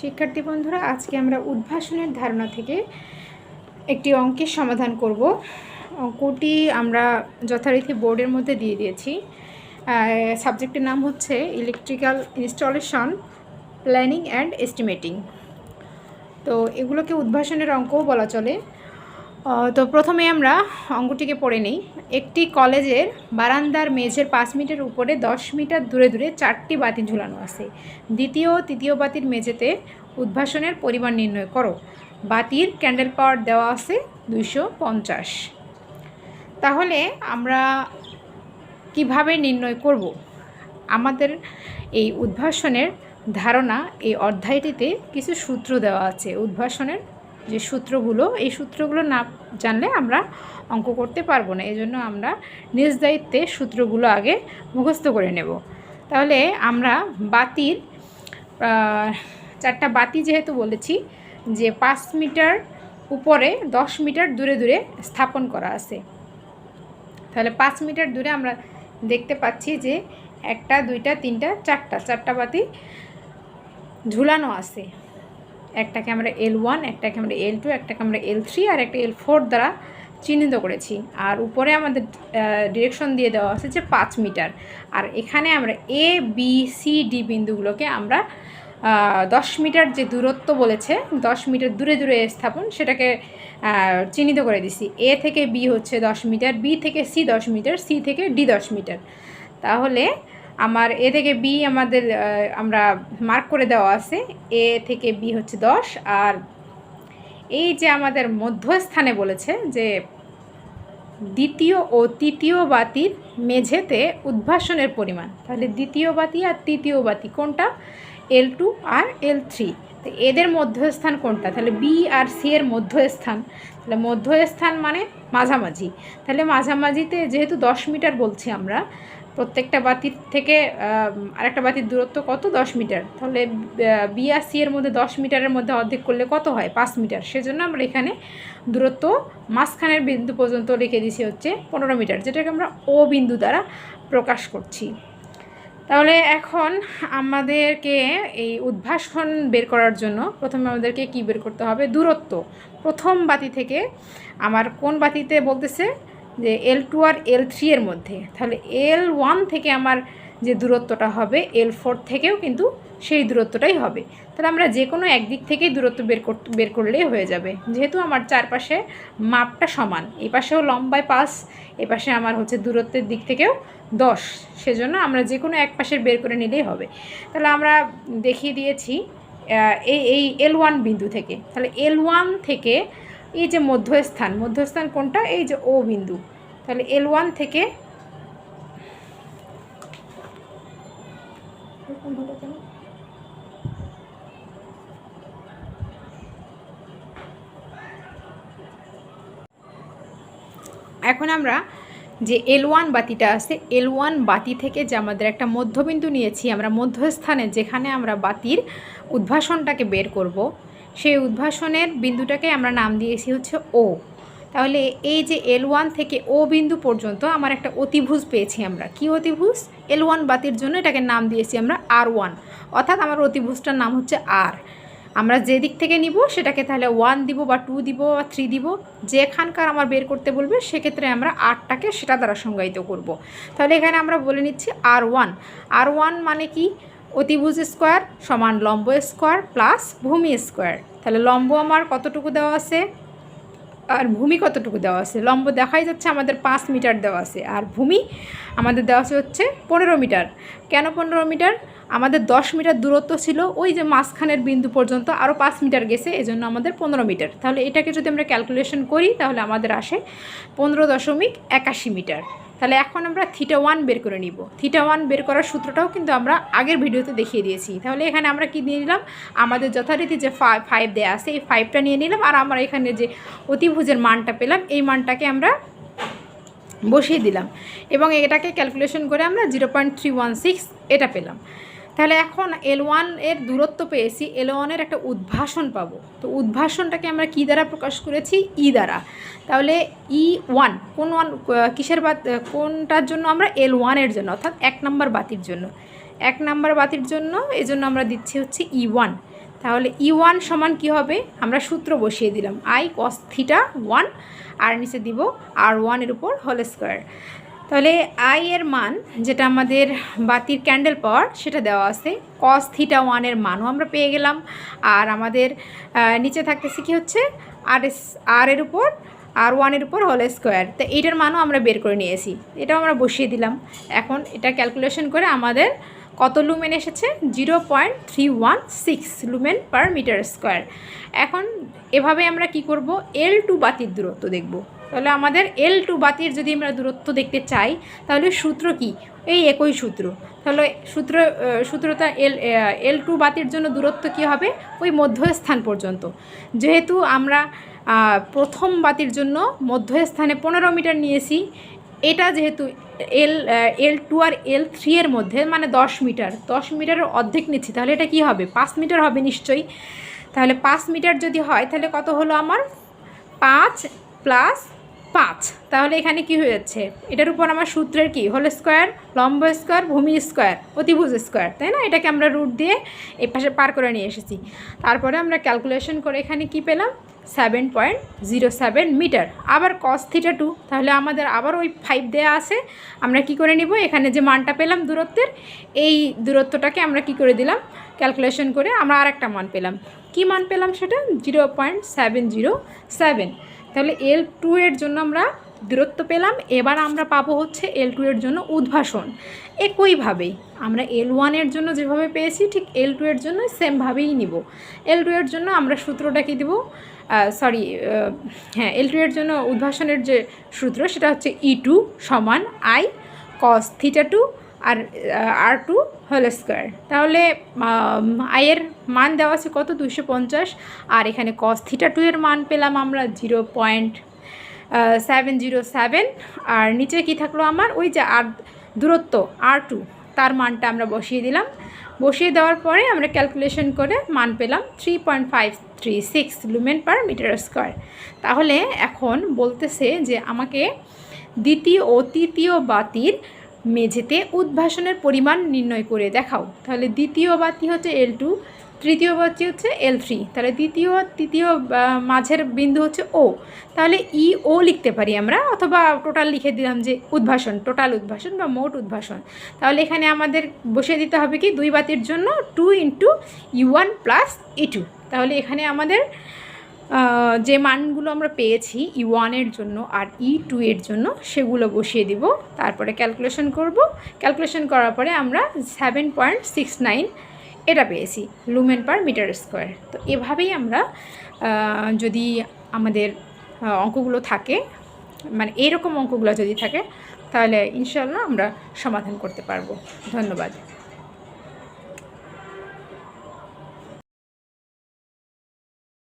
শিক্ষার্থী বন্ধুরা, আজকে আমরা উদ্ভাসনের ধারণা থেকে একটি অঙ্কের সমাধান করব। অঙ্কটি আমরা যথারীতি বোর্ডের মধ্যে দিয়ে দিয়েছি। সাবজেক্টের নাম হচ্ছে electrical installation, planning and estimating. তো এগুলোকে উদ্ভাসনের অঙ্কও বলা চলে। তো প্রথমে আমরা অঙ্কটিকে পড়ে নিই। একটি কলেজের বারান্দার মেঝের পাঁচ মিটার উপরে দশ মিটার দূরে দূরে চারটি বাতি ঝুলানো আছে। দ্বিতীয় তৃতীয় বাতির মেঝেতে উদ্ভাসনের পরিমাণ নির্ণয় করো। বাতির ক্যান্ডেল পাওয়ার দেওয়া আছে দুইশো পঞ্চাশ। তাহলে আমরা কীভাবে নির্ণয় করব? আমাদের এই উদ্ভাসনের ধারণা এই অধ্যায়টিতে কিছু সূত্র দেওয়া আছে। উদ্ভাসনের যে সূত্রগুলো, এই সূত্রগুলো না জানলে আমরা অঙ্ক করতে পারব না। এই জন্য আমরা নিজ দায়িত্বে সূত্রগুলো আগে মুখস্থ করে নেব। তাহলে আমরা বাতির চারটা বাতি যেহেতু বলেছি, যে পাঁচ মিটার উপরে দশ মিটার দূরে দূরে স্থাপন করা আছে। তাহলে পাঁচ মিটার দূরে আমরা দেখতে পাচ্ছি যে একটা, দুইটা, তিনটা, চারটা চারটা বাতি ঝুলানো আছে। একটাকে আমরা এল ওয়ান একটাকে আমরা এল টু একটাকে আমরা এল থ্রি আর একটা এল ফোর দ্বারা চিহ্নিত করেছি। আর উপরে আমাদের ডিরেকশন দিয়ে দেওয়া আছে যে পাঁচ মিটার। আর এখানে আমরা এ বি সি ডি বিন্দুগুলোকে আমরা দশ মিটার যে দূরত্ব বলেছে, দশ মিটার দূরে দূরে স্থাপন, সেটাকে চিহ্নিত করে দিছি। এ থেকে বি হচ্ছে দশ মিটার বি থেকে সি দশ মিটার সি থেকে ডি দশ মিটার। তাহলে আমার এ থেকে বি আমাদের আমরা মার্ক করে দেওয়া আছে। এ থেকে বি হচ্ছে দশ। আর এই যে আমাদের মধ্যস্থানে বলেছে যে দ্বিতীয় ও তৃতীয় বাতির মেঝেতে উদ্ভাসনের পরিমাণ, তাহলে দ্বিতীয় বাতি আর তৃতীয় বাতি কোনটা? এল টু আর এল থ্রি। তো এদের মধ্যস্থান কোনটা? তাহলে বি আর সি এর মধ্যস্থান। তাহলে মধ্যস্থান মানে মাঝামাঝি। তাহলে মাঝামাঝিতে যেহেতু দশ মিটার বলছি আমরা প্রত্যেকটা বাতির থেকে আরেকটা বাতির দূরত্ব কত? দশ মিটার। তাহলে আহ, বি আর সি এর মধ্যে দশ মিটারের মধ্যে অর্ধেক করলে কত হয়? পাঁচ মিটার। সেজন্য আমরা এখানে দূরত্ব মাঝখানের বিন্দু পর্যন্ত লিখে দিছি হচ্ছে পনেরো মিটার যেটাকে আমরা ও বিন্দু দ্বারা প্রকাশ করছি। তাহলে এখন আমাদেরকে এই উদ্ভাসন বের করার জন্য প্রথমে আমাদেরকে কি বের করতে হবে? দূরত্ব। প্রথম বাতি থেকে আমার কোন বাতিতে বলতেছে? যে এল টু আর এল থ্রি এর মধ্যে। তাহলে এল ওয়ান থেকে আমার যে দূরত্বটা হবে এল ফোর থেকেও কিন্তু সেই দূরত্বটাই হবে। তাহলে আমরা যে কোনো একদিক থেকেই দূরত্ব বের করতে, বের করলেই হয়ে যাবে। যেহেতু আমার চারপাশে মাপটা সমান, এই পাশেও লম্বায় পাঁচ, এ পাশে আমার হচ্ছে দূরত্বের দিক থেকেও দশ, সেজন্য আমরা যে কোনো এক পাশের বের করে নিলেই হবে। তাহলে আমরা দেখিয়ে দিয়েছি এই এই এল ওয়ান বিন্দু থেকে। তাহলে এল ওয়ান থেকে এই যে মধ্যস্থান মধ্যস্থান কোনটা? এই যে ও বিন্দু। তাহলে এল ওয়ান থেকে এখন আমরা যে এল ওয়ান বাতিটা আছে এল ওয়ান বাতি থেকে যে আমাদের একটা মধ্যবিন্দু নিয়েছি, আমরা মধ্যস্থানে যেখানে আমরা বাতির উদ্ভাসনটাকে বের করব সেই উদ্ভাসনের বিন্দুটাকে আমরা নাম দিয়েছি হচ্ছে ও তাহলে এই যে এল ওয়ান থেকে ও বিন্দু পর্যন্ত আমার একটা অতিভুজ পেয়েছি আমরা। কি অতিভুজ? এল ওয়ান বাতির জন্য এটাকে নাম দিয়েছি আমরা আর ওয়ান অর্থাৎ আমার অতিভুজটার নাম হচ্ছে আর আমরা যে দিক থেকে নিব সেটাকে তাহলে ওয়ান দিব বা টু দিব বা থ্রি দিব, যেখানকার আমার বের করতে বলবে সেক্ষেত্রে আমরা আটটাকে সেটা দ্বারা সংজ্ঞায়িত করব। তাহলে এখানে আমরা বলে নিচ্ছি আর ওয়ান আর ওয়ান মানে কি? অতিভুজ স্কোয়ার সমান লম্ব স্কোয়ার প্লাস ভূমি স্কোয়ার। তাহলে লম্ব আমার কতটুকু দেওয়া আছে? আর ভূমি কতটুকু দেওয়া আছে? লম্ব দেখাই যাচ্ছে আমাদের পাঁচ মিটার দেওয়া আছে। আর ভূমি আমাদের দেওয়া আছে হচ্ছে পনেরো মিটার। কেন পনেরো মিটার? আমাদের দশ মিটার দূরত্ব ছিল ওই যে মাঝখানের বিন্দু পর্যন্ত আরও পাঁচ মিটার গেছে, এজন্য আমাদের পনেরো মিটার। তাহলে এটাকে যদি আমরা ক্যালকুলেশন করি, তাহলে আমাদের আসে পনেরো দশমিক একাশি মিটার। তাহলে এখন আমরা থিটা ওয়ান বের করে নিব। থিটা ওয়ান বের করার সূত্রটাও কিন্তু আমরা আগের ভিডিওতে দেখিয়ে দিয়েছি। তাহলে এখানে আমরা কি নিয়ে নিলাম? আমাদের যথারীতি যে ফাইভ ফাইভ দেওয়া আছে, এই ফাইভটা নিয়ে নিলাম। আর আমরা এখানে যে অতিভুজের মানটা পেলাম, এই মানটাকে আমরা বসিয়ে দিলাম। এবং এটাকে ক্যালকুলেশন করে আমরা zero point three one six এটা পেলাম। তাহলে এখন এল ওয়ানের দূরত্ব পেয়েছি এল ওয়ানের একটা উদ্ভাসন পাবো। তো উদ্ভাসনটাকে আমরা কী দ্বারা প্রকাশ করেছি? ই দ্বারা। তাহলে ই ওয়ান কোন ওয়ান কিসের বাত কোনটার জন্য আমরা এল ওয়ানের জন্য, অর্থাৎ এক নম্বর বাতির জন্য। এক নাম্বার বাতির জন্য এই জন্য আমরা দিচ্ছি হচ্ছে ই ওয়ান তাহলে ই ওয়ান সমান কী হবে? আমরা সূত্র বসিয়ে দিলাম। আই কস থিটা ওয়ান আর নিচে দিব আর ওয়ানের উপর হোল স্কোয়ার তাহলে আই এর মান, যেটা আমাদের বাতির ক্যান্ডেল পাওয়ার সেটা দেওয়া আছে। কস থিটা ওয়ানের মানও আমরা পেয়ে গেলাম। আর আমাদের নিচে থাকতেছে কি হচ্ছে? আর এস আর এর উপর আর ওয়ানের উপর হোল স্কোয়ার তো এইটার মানও আমরা বের করে নিয়েছি। এটাও আমরা বসিয়ে দিলাম। এখন এটা ক্যালকুলেশন করে আমাদের কত লুমেন এসেছে? Zero point three one six lumen per metre square এখন এভাবে আমরা কি করব? এল টু বাতির দূরত্ব দেখব। তাহলে আমাদের এল টু বাতির যদি আমরা দূরত্ব দেখতে চাই, তাহলে সূত্র কি? এই একই সূত্র। তাহলে সূত্র সূত্রটা এল এল টু বাতির জন্য দূরত্ব কি হবে? ওই মধ্যস্থান পর্যন্ত। যেহেতু আমরা প্রথম বাতির জন্য মধ্যস্থানে পনেরো মিটার নিয়েছি, এটা যেহেতু এল এল টু আর এল থ্রি এর মধ্যে মানে দশ মিটার, দশ মিটারের অর্ধেক নিচ্ছি, তাহলে এটা কি হবে? পাঁচ মিটার হবে নিশ্চয়ই। তাহলে পাঁচ মিটার যদি হয়, তাহলে কত হলো আমার? পাঁচ প্লাস পাঁচ। তাহলে এখানে কি হয়ে যাচ্ছে? এটার উপর আমার সূত্রের কি? হোল স্কোয়ার, লম্ব স্কোয়ার, ভূমি স্কোয়ার, অতিভুজ স্কোয়ার, তাই না? এটাকে আমরা রুট দিয়ে এই পাশে পার করে নিয়ে এসেছি। তারপরে আমরা ক্যালকুলেশন করে এখানে কি পেলাম? Seven point zero seven metre. আবার কস থিটা টু তাহলে আমাদের আবার ওই ফাইভ দেওয়া আছে। আমরা কি করে নিব? এখানে যে মানটা পেলাম দূরত্বের, এই দূরত্বটাকে আমরা কি করে দিলাম? ক্যালকুলেশন করে আমরা আর একটা মান পেলাম। কি মান পেলাম সেটা? Zero point seven zero seven তাহলে এল টু এর জন্য আমরা দূরত্ব পেলাম। এবার আমরা পাবো হচ্ছে এল টু এর জন্য উদ্ভাসন। একইভাবেই আমরা এল ওয়ানের জন্য যেভাবে পেয়েছি, ঠিক এল টু এর জন্য সেমভাবেই নিব। এল টু এর জন্য আমরা সূত্রটা কি দেবো? সরি হ্যাঁ এল টু এর জন্য উদ্ভাসনের যে সূত্র, সেটা হচ্ছে ই টু সমান আই কস থিটা টু আর আর টু হোল স্কোয়ার তাহলে আয়ের মান দেওয়া আছে কত? দুশো পঞ্চাশ। আর এখানে কস থিটা টু এর মান পেলাম আমরা zero point seven zero seven আর নিচে কি থাকল আমার? ওই যে আর, দূরত্ব আর টু তার মানটা আমরা বসিয়ে দিলাম। বসিয়ে দেওয়ার পরে আমরা ক্যালকুলেশন করে মান পেলাম three point five three six lumen per metre square তাহলে এখন বলতেছে যে আমাকে দ্বিতীয় ও তৃতীয় বাতির মেঝেতে উদ্ভাসনের পরিমাণ নির্ণয় করে দেখাও। তাহলে দ্বিতীয় বাতি হচ্ছে এল টু তৃতীয় বাতি হচ্ছে এল থ্রি তাহলে দ্বিতীয়, তৃতীয় মাঝের বিন্দু হচ্ছে ও তাহলে ই ও লিখতে পারি আমরা, অথবা টোটাল লিখে দিলাম যে উদ্ভাসন টোটাল উদ্ভাসন বা মোট উদ্ভাসন। তাহলে এখানে আমাদের বসিয়ে দিতে হবে কি, দুই বাতির জন্য two into E one plus E two তাহলে এখানে আমাদের যে মানগুলো আমরা পেয়েছি ই ওয়ানের জন্য আর ই টু এর জন্য, সেগুলো বসিয়ে দিব। তারপরে ক্যালকুলেশন করব। ক্যালকুলেশন করার পরে আমরা সেভেন পয়েন্ট সিক্স নাইন এটা পেয়েছি লুমেন পার মিটার স্কোয়ার তো এভাবেই আমরা যদি আমাদের অঙ্কগুলো থাকে মানে এরকম অঙ্কগুলো যদি থাকে, তাহলে ইনশাল্লাহ আমরা সমাধান করতে পারব। ধন্যবাদ।